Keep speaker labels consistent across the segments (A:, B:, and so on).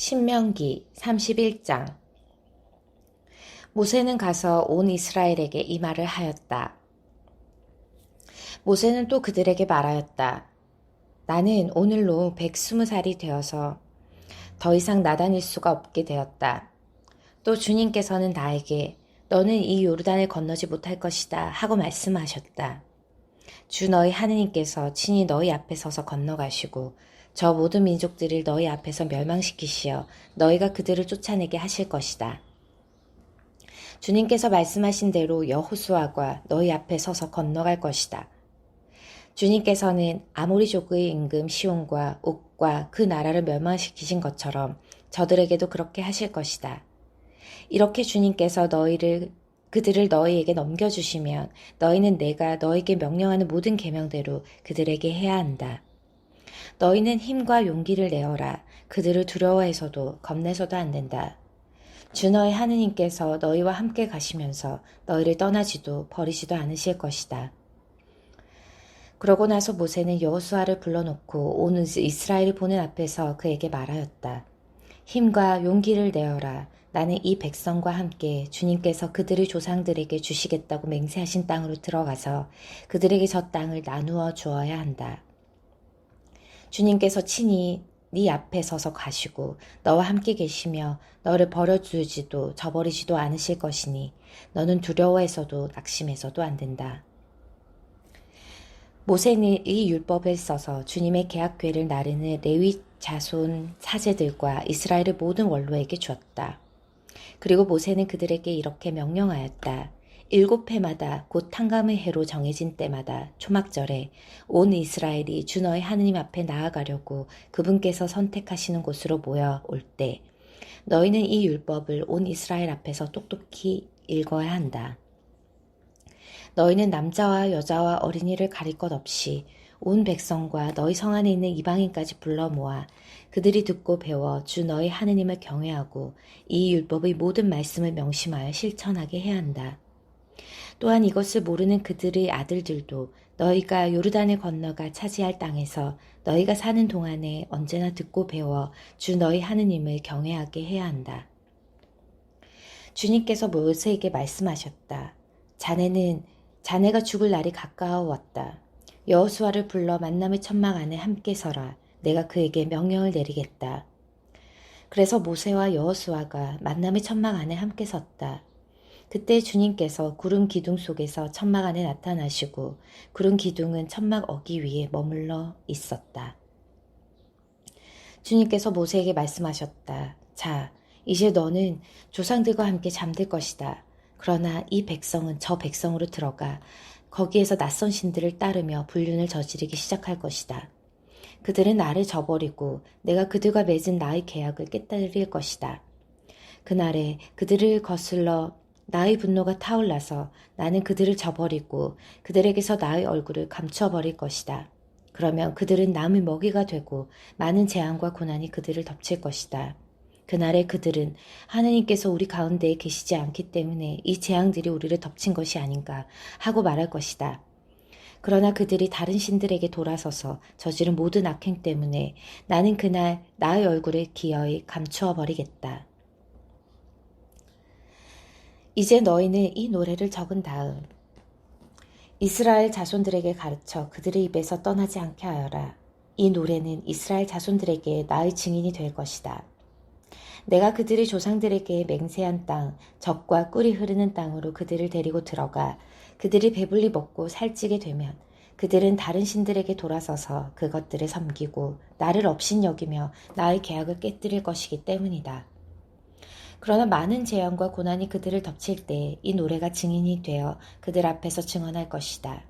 A: 신명기 31장 모세는 가서 온 이스라엘에게 이 말을 하였다. 모세는 또 그들에게 말하였다. 나는 오늘로 120살이 되어서 더 이상 나다닐 수가 없게 되었다. 또 주님께서는 나에게 너는 이 요르단을 건너지 못할 것이다 하고 말씀하셨다. 주 너희 하느님께서 친히 너희 앞에 서서 건너가시고 저 모든 민족들을 너희 앞에서 멸망시키시어 너희가 그들을 쫓아내게 하실 것이다. 주님께서 말씀하신 대로 여호수아가 너희 앞에 서서 건너갈 것이다. 주님께서는 아모리족의 임금 시온과 옥과 그 나라를 멸망시키신 것처럼 저들에게도 그렇게 하실 것이다. 이렇게 주님께서 너희를 그들을 너희에게 넘겨주시면 너희는 내가 너에게 명령하는 모든 계명대로 그들에게 해야 한다. 너희는 힘과 용기를 내어라. 그들을 두려워해서도 겁내서도 안 된다. 주 너희 하느님께서 너희와 함께 가시면서 너희를 떠나지도 버리지도 않으실 것이다. 그러고 나서 모세는 여호수아를 불러놓고 온 이스라엘이 보는 앞에서 그에게 말하였다. 힘과 용기를 내어라. 나는 이 백성과 함께 주님께서 그들의 조상들에게 주시겠다고 맹세하신 땅으로 들어가서 그들에게 저 땅을 나누어 주어야 한다. 주님께서 친히 네 앞에 서서 가시고 너와 함께 계시며 너를 버려두지도 저버리지도 않으실 것이니 너는 두려워해서도 낙심해서도 안 된다. 모세는 이 율법을 써서 주님의 계약궤를 나르는 레위 자손 사제들과 이스라엘의 모든 원로에게 주었다. 그리고 모세는 그들에게 이렇게 명령하였다. 일곱 해마다 곧 탕감의 해로 정해진 때마다 초막절에 온 이스라엘이 주 너의 하느님 앞에 나아가려고 그분께서 선택하시는 곳으로 모여 올 때 너희는 이 율법을 온 이스라엘 앞에서 똑똑히 읽어야 한다. 너희는 남자와 여자와 어린이를 가릴 것 없이 온 백성과 너희 성 안에 있는 이방인까지 불러 모아 그들이 듣고 배워 주 너희 하느님을 경외하고 이 율법의 모든 말씀을 명심하여 실천하게 해야 한다. 또한 이것을 모르는 그들의 아들들도 너희가 요르단을 건너가 차지할 땅에서 너희가 사는 동안에 언제나 듣고 배워 주 너희 하느님을 경외하게 해야 한다. 주님께서 모세에게 말씀하셨다. 자네는 자네가 죽을 날이 가까워 왔다. 여호수아를 불러 만남의 천막 안에 함께 서라. 내가 그에게 명령을 내리겠다. 그래서 모세와 여호수아가 만남의 천막 안에 함께 섰다. 그때 주님께서 구름 기둥 속에서 천막 안에 나타나시고 구름 기둥은 천막 어기 위에 머물러 있었다. 주님께서 모세에게 말씀하셨다. 자, 이제 너는 조상들과 함께 잠들 것이다. 그러나 이 백성은 저 백성으로 들어가 거기에서 낯선 신들을 따르며 불륜을 저지르기 시작할 것이다. 그들은 나를 저버리고 내가 그들과 맺은 나의 계약을 깨뜨릴 것이다. 그날에 그들을 거슬러 나의 분노가 타올라서 나는 그들을 저버리고 그들에게서 나의 얼굴을 감춰버릴 것이다. 그러면 그들은 남의 먹이가 되고 많은 재앙과 고난이 그들을 덮칠 것이다. 그날에 그들은 하느님께서 우리 가운데에 계시지 않기 때문에 이 재앙들이 우리를 덮친 것이 아닌가 하고 말할 것이다. 그러나 그들이 다른 신들에게 돌아서서 저지른 모든 악행 때문에 나는 그날 나의 얼굴을 기어이 감추어 버리겠다. 이제 너희는 이 노래를 적은 다음 이스라엘 자손들에게 가르쳐 그들의 입에서 떠나지 않게 하여라. 이 노래는 이스라엘 자손들에게 나의 증인이 될 것이다. 내가 그들의 조상들에게 맹세한 땅, 적과 꿀이 흐르는 땅으로 그들을 데리고 들어가 그들이 배불리 먹고 살찌게 되면 그들은 다른 신들에게 돌아서서 그것들을 섬기고 나를 없인 여기며 나의 계약을 깨뜨릴 것이기 때문이다. 그러나 많은 재앙과 고난이 그들을 덮칠 때 이 노래가 증인이 되어 그들 앞에서 증언할 것이다.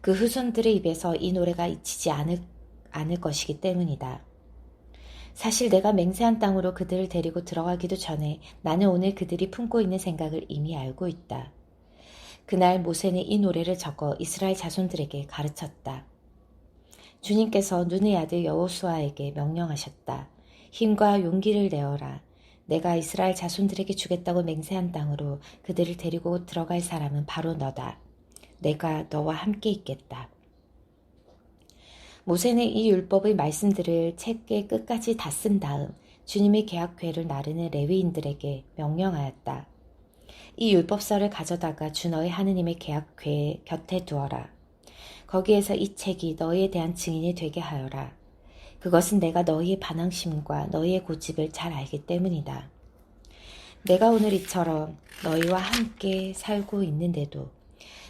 A: 그 후손들의 입에서 이 노래가 잊히지 않을, 않을 것이기 때문이다. 사실 내가 맹세한 땅으로 그들을 데리고 들어가기도 전에 나는 오늘 그들이 품고 있는 생각을 이미 알고 있다. 그날 모세는 이 노래를 적어 이스라엘 자손들에게 가르쳤다. 주님께서 눈의 아들 여호수아에게 명령하셨다. 힘과 용기를 내어라. 내가 이스라엘 자손들에게 주겠다고 맹세한 땅으로 그들을 데리고 들어갈 사람은 바로 너다. 내가 너와 함께 있겠다. 모세는 이 율법의 말씀들을 책의 끝까지 다 쓴 다음 주님의 계약궤를 나르는 레위인들에게 명령하였다. 이 율법서를 가져다가 주 너의 하느님의 계약궤 곁에 두어라. 거기에서 이 책이 너희에 대한 증인이 되게 하여라. 그것은 내가 너희의 반항심과 너희의 고집을 잘 알기 때문이다. 내가 오늘 이처럼 너희와 함께 살고 있는데도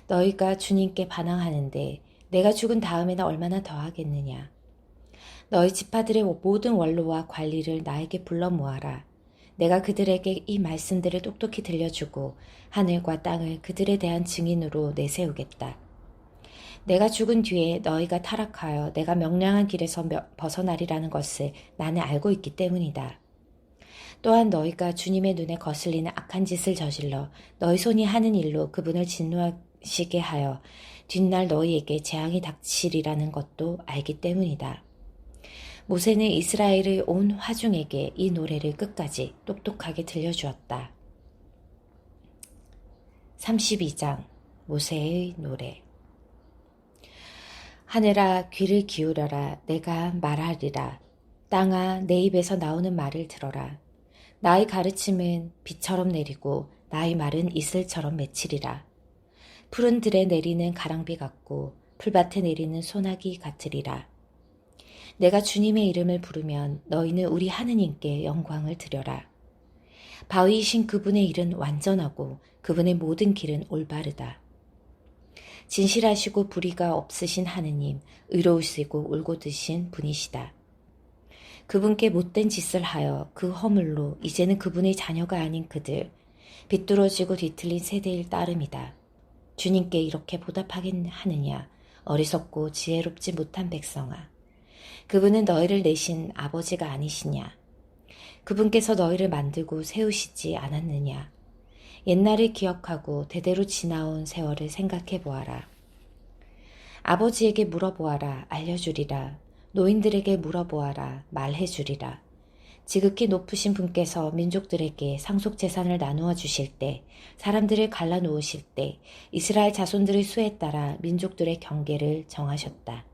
A: 너희가 주님께 반항하는데 내가 죽은 다음에는 얼마나 더 하겠느냐. 너희 지파들의 모든 원로와 관리를 나에게 불러 모아라. 내가 그들에게 이 말씀들을 똑똑히 들려주고 하늘과 땅을 그들에 대한 증인으로 내세우겠다. 내가 죽은 뒤에 너희가 타락하여 내가 명령한 길에서 벗어나리라는 것을 나는 알고 있기 때문이다. 또한 너희가 주님의 눈에 거슬리는 악한 짓을 저질러 너희 손이 하는 일로 그분을 진노하시게 하여 뒷날 너희에게 재앙이 닥치리라는 것도 알기 때문이다. 모세는 이스라엘의 온 화중에게 이 노래를 끝까지 똑똑하게 들려주었다. 32장 모세의 노래 하늘아 귀를 기울여라 내가 말하리라 땅아 내 입에서 나오는 말을 들어라 나의 가르침은 비처럼 내리고 나의 말은 이슬처럼 맺히리라. 푸른 들에 내리는 가랑비 같고 풀밭에 내리는 소나기 같으리라. 내가 주님의 이름을 부르면 너희는 우리 하느님께 영광을 드려라. 바위이신 그분의 일은 완전하고 그분의 모든 길은 올바르다. 진실하시고 불의가 없으신 하느님, 의로우시고 울고 드신 분이시다. 그분께 못된 짓을 하여 그 허물로 이제는 그분의 자녀가 아닌 그들, 비뚤어지고 뒤틀린 세대일 따름이다. 주님께 이렇게 보답하겠느냐, 어리석고 지혜롭지 못한 백성아. 그분은 너희를 내신 아버지가 아니시냐. 그분께서 너희를 만들고 세우시지 않았느냐. 옛날을 기억하고 대대로 지나온 세월을 생각해 보아라. 아버지에게 물어보아라, 알려주리라. 노인들에게 물어보아라 말해 주리라. 지극히 높으신 분께서 민족들에게 상속 재산을 나누어 주실 때, 사람들을 갈라 놓으실 때, 이스라엘 자손들의 수에 따라 민족들의 경계를 정하셨다.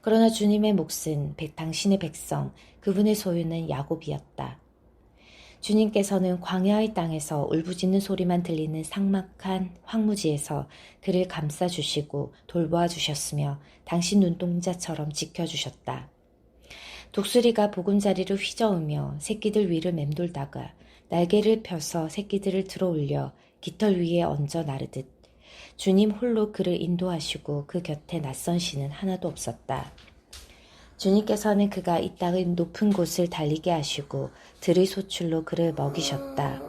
A: 그러나 주님의 몫은 당신의 백성, 그분의 소유는 야곱이었다. 주님께서는 광야의 땅에서 울부짖는 소리만 들리는 삭막한 황무지에서 그를 감싸주시고 돌보아 주셨으며 당신 눈동자처럼 지켜주셨다. 독수리가 보금자리를 휘저으며 새끼들 위를 맴돌다가 날개를 펴서 새끼들을 들어 올려 깃털 위에 얹어 나르듯 주님 홀로 그를 인도하시고 그 곁에 낯선 신은 하나도 없었다. 주님께서는 그가 이 땅의 높은 곳을 달리게 하시고 들의 소출로 그를 먹이셨다.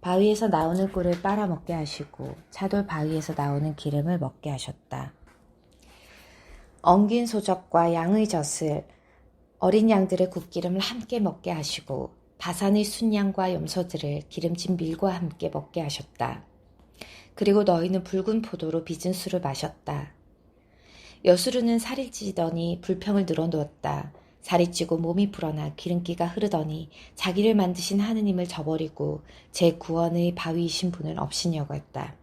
A: 바위에서 나오는 꿀을 빨아먹게 하시고 차돌 바위에서 나오는 기름을 먹게 하셨다. 엉긴 소적과 양의 젖을 어린 양들의 국기름을 함께 먹게 하시고 바산의 순양과 염소들을 기름진 밀과 함께 먹게 하셨다. 그리고 너희는 붉은 포도로 빚은 술을 마셨다. 여수르는 살이 찌더니 불평을 늘어놓았다. 살이 찌고 몸이 불어나 기름기가 흐르더니 자기를 만드신 하느님을 저버리고 제 구원의 바위이신 분을 업신여고 했다.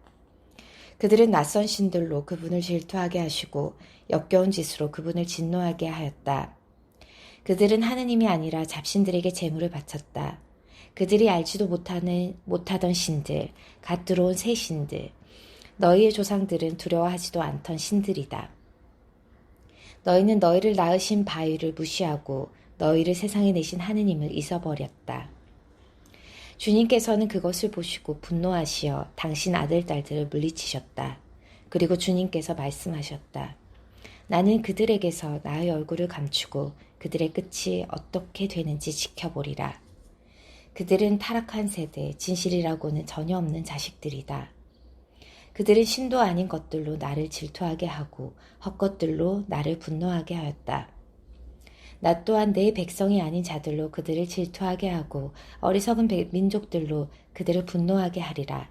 A: 그들은 낯선 신들로 그분을 질투하게 하시고 역겨운 짓으로 그분을 진노하게 하였다. 그들은 하느님이 아니라 잡신들에게 재물을 바쳤다. 그들이 알지도 못하는 못하던 신들, 갓 들어온 새 신들, 너희의 조상들은 두려워하지도 않던 신들이다. 너희는 너희를 낳으신 바위를 무시하고 너희를 세상에 내신 하느님을 잊어버렸다. 주님께서는 그것을 보시고 분노하시어 당신 아들, 딸들을 물리치셨다. 그리고 주님께서 말씀하셨다. 나는 그들에게서 나의 얼굴을 감추고 그들의 끝이 어떻게 되는지 지켜보리라. 그들은 타락한 세대, 진실이라고는 전혀 없는 자식들이다. 그들은 신도 아닌 것들로 나를 질투하게 하고 헛것들로 나를 분노하게 하였다. 나 또한 내 백성이 아닌 자들로 그들을 질투하게 하고 어리석은 민족들로 그들을 분노하게 하리라.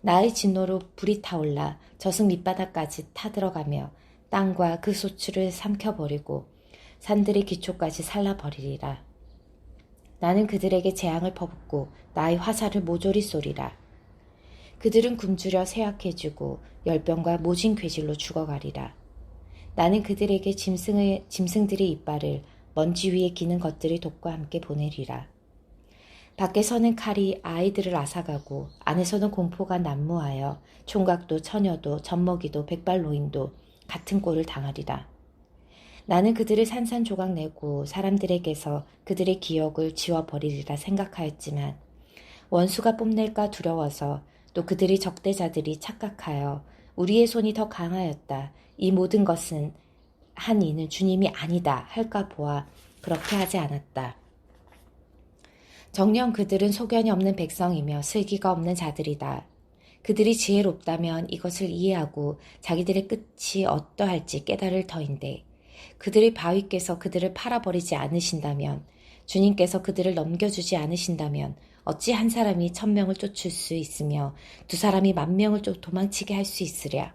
A: 나의 진노로 불이 타올라 저승 밑바닥까지 타들어가며 땅과 그 소출을 삼켜버리고 산들의 기초까지 살라버리리라. 나는 그들에게 재앙을 퍼붓고 나의 화살을 모조리 쏘리라. 그들은 굶주려 쇠약해지고 열병과 모진 괴질로 죽어가리라. 나는 그들에게 짐승의, 짐승들의 이빨을 먼지 위에 기는 것들의 독과 함께 보내리라. 밖에서는 칼이 아이들을 앗아가고 안에서는 공포가 난무하여 총각도 처녀도 젖먹이도 백발노인도 같은 꼴을 당하리라. 나는 그들을 산산조각 내고 사람들에게서 그들의 기억을 지워버리리라 생각하였지만 원수가 뽐낼까 두려워서 또 그들의 적대자들이 착각하여 우리의 손이 더 강하였다. 이 모든 것은 한 이는 주님이 아니다 할까 보아 그렇게 하지 않았다. 정녕 그들은 소견이 없는 백성이며 슬기가 없는 자들이다. 그들이 지혜롭다면 이것을 이해하고 자기들의 끝이 어떠할지 깨달을 터인데 그들의 바위께서 그들을 팔아버리지 않으신다면 주님께서 그들을 넘겨주지 않으신다면 어찌 한 사람이 천명을 쫓을 수 있으며 두 사람이 만 명을 쫓 도망치게 할 수 있으랴.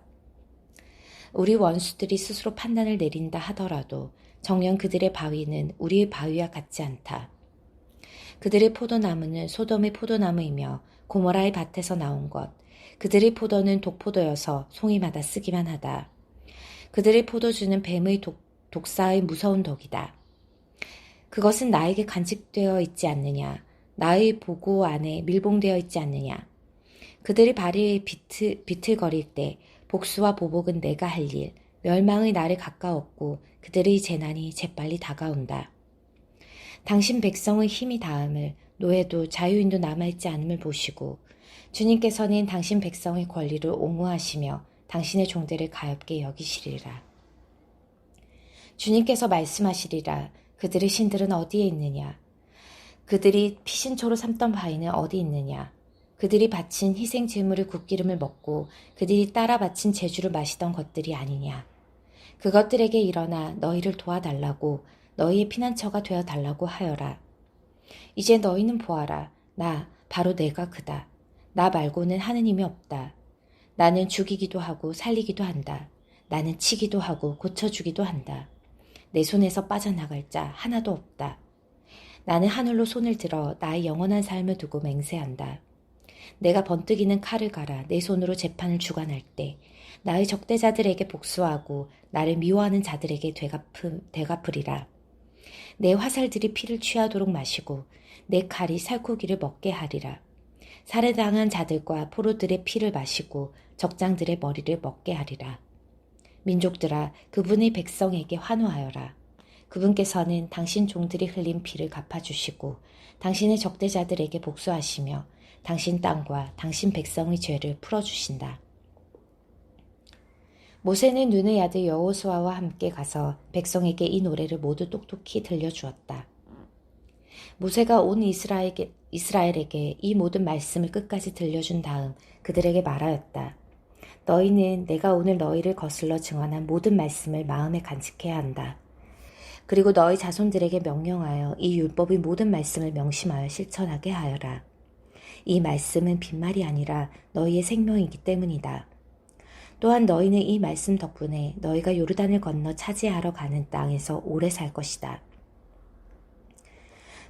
A: 우리 원수들이 스스로 판단을 내린다 하더라도 정녕 그들의 바위는 우리의 바위와 같지 않다. 그들의 포도나무는 소돔의 포도나무이며 고모라의 밭에서 나온 것. 그들의 포도는 독포도여서 송이마다 쓰기만 하다. 그들의 포도주는 뱀의 독, 독사의 무서운 독이다. 그것은 나에게 간직되어 있지 않느냐. 나의 보고 안에 밀봉되어 있지 않느냐. 그들의 발이 비틀, 비틀거릴 때 복수와 보복은 내가 할 일, 멸망의 날에 가까웠고 그들의 재난이 재빨리 다가온다. 당신 백성의 힘이 닿음을 노예도 자유인도 남아있지 않음을 보시고 주님께서는 당신 백성의 권리를 옹호하시며 당신의 종들을 가엽게 여기시리라. 주님께서 말씀하시리라. 그들의 신들은 어디에 있느냐? 그들이 피신초로 삼던 바위는 어디 있느냐? 그들이 바친 희생 제물의 국기름을 먹고 그들이 따라 바친 제주를 마시던 것들이 아니냐? 그것들에게 일어나 너희를 도와달라고 너희의 피난처가 되어 달라고 하여라. 이제 너희는 보아라. 나, 바로 내가 그다. 나 말고는 하느님이 없다. 나는 죽이기도 하고 살리기도 한다. 나는 치기도 하고 고쳐주기도 한다. 내 손에서 빠져나갈 자 하나도 없다. 나는 하늘로 손을 들어 나의 영원한 삶을 두고 맹세한다. 내가 번뜩이는 칼을 갈아 내 손으로 재판을 주관할 때 나의 적대자들에게 복수하고 나를 미워하는 자들에게 되갚음, 되갚으리라. 내 화살들이 피를 취하도록 마시고 내 칼이 살코기를 먹게 하리라. 살해당한 자들과 포로들의 피를 마시고 적장들의 머리를 먹게 하리라. 민족들아 그분의 백성에게 환호하여라. 그분께서는 당신 종들이 흘린 피를 갚아주시고 당신의 적대자들에게 복수하시며 당신 땅과 당신 백성의 죄를 풀어주신다. 모세는 눈의 아들 여호수아와 함께 가서 백성에게 이 노래를 모두 똑똑히 들려주었다. 모세가 온 이스라엘에게, 이스라엘에게 이 모든 말씀을 끝까지 들려준 다음 그들에게 말하였다. 너희는 내가 오늘 너희를 거슬러 증언한 모든 말씀을 마음에 간직해야 한다. 그리고 너희 자손들에게 명령하여 이 율법의 모든 말씀을 명심하여 실천하게 하여라. 이 말씀은 빈말이 아니라 너희의 생명이기 때문이다. 또한 너희는 이 말씀 덕분에 너희가 요르단을 건너 차지하러 가는 땅에서 오래 살 것이다.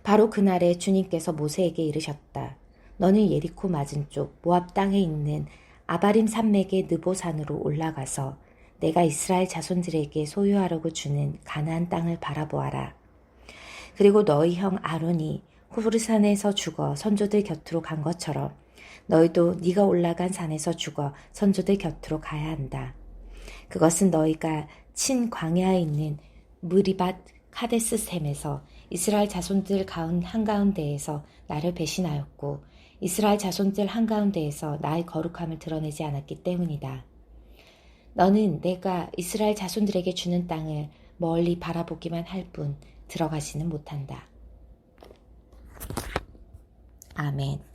A: 바로 그날에 주님께서 모세에게 이르셨다. 너는 예리코 맞은 쪽 모압 땅에 있는 아바림 산맥의 느보산으로 올라가서 내가 이스라엘 자손들에게 소유하려고 주는 가나안 땅을 바라보아라. 그리고 너희 형 아론이 후브르산에서 죽어 선조들 곁으로 간 것처럼 너희도 네가 올라간 산에서 죽어 선조들 곁으로 가야 한다. 그것은 너희가 친 광야에 있는 무리밭 카데스 샘에서 이스라엘 자손들 가운 한가운데에서 나를 배신하였고 이스라엘 자손들 한가운데에서 나의 거룩함을 드러내지 않았기 때문이다. 너는 내가 이스라엘 자손들에게 주는 땅을 멀리 바라보기만 할 뿐 들어가지는 못한다. 아멘.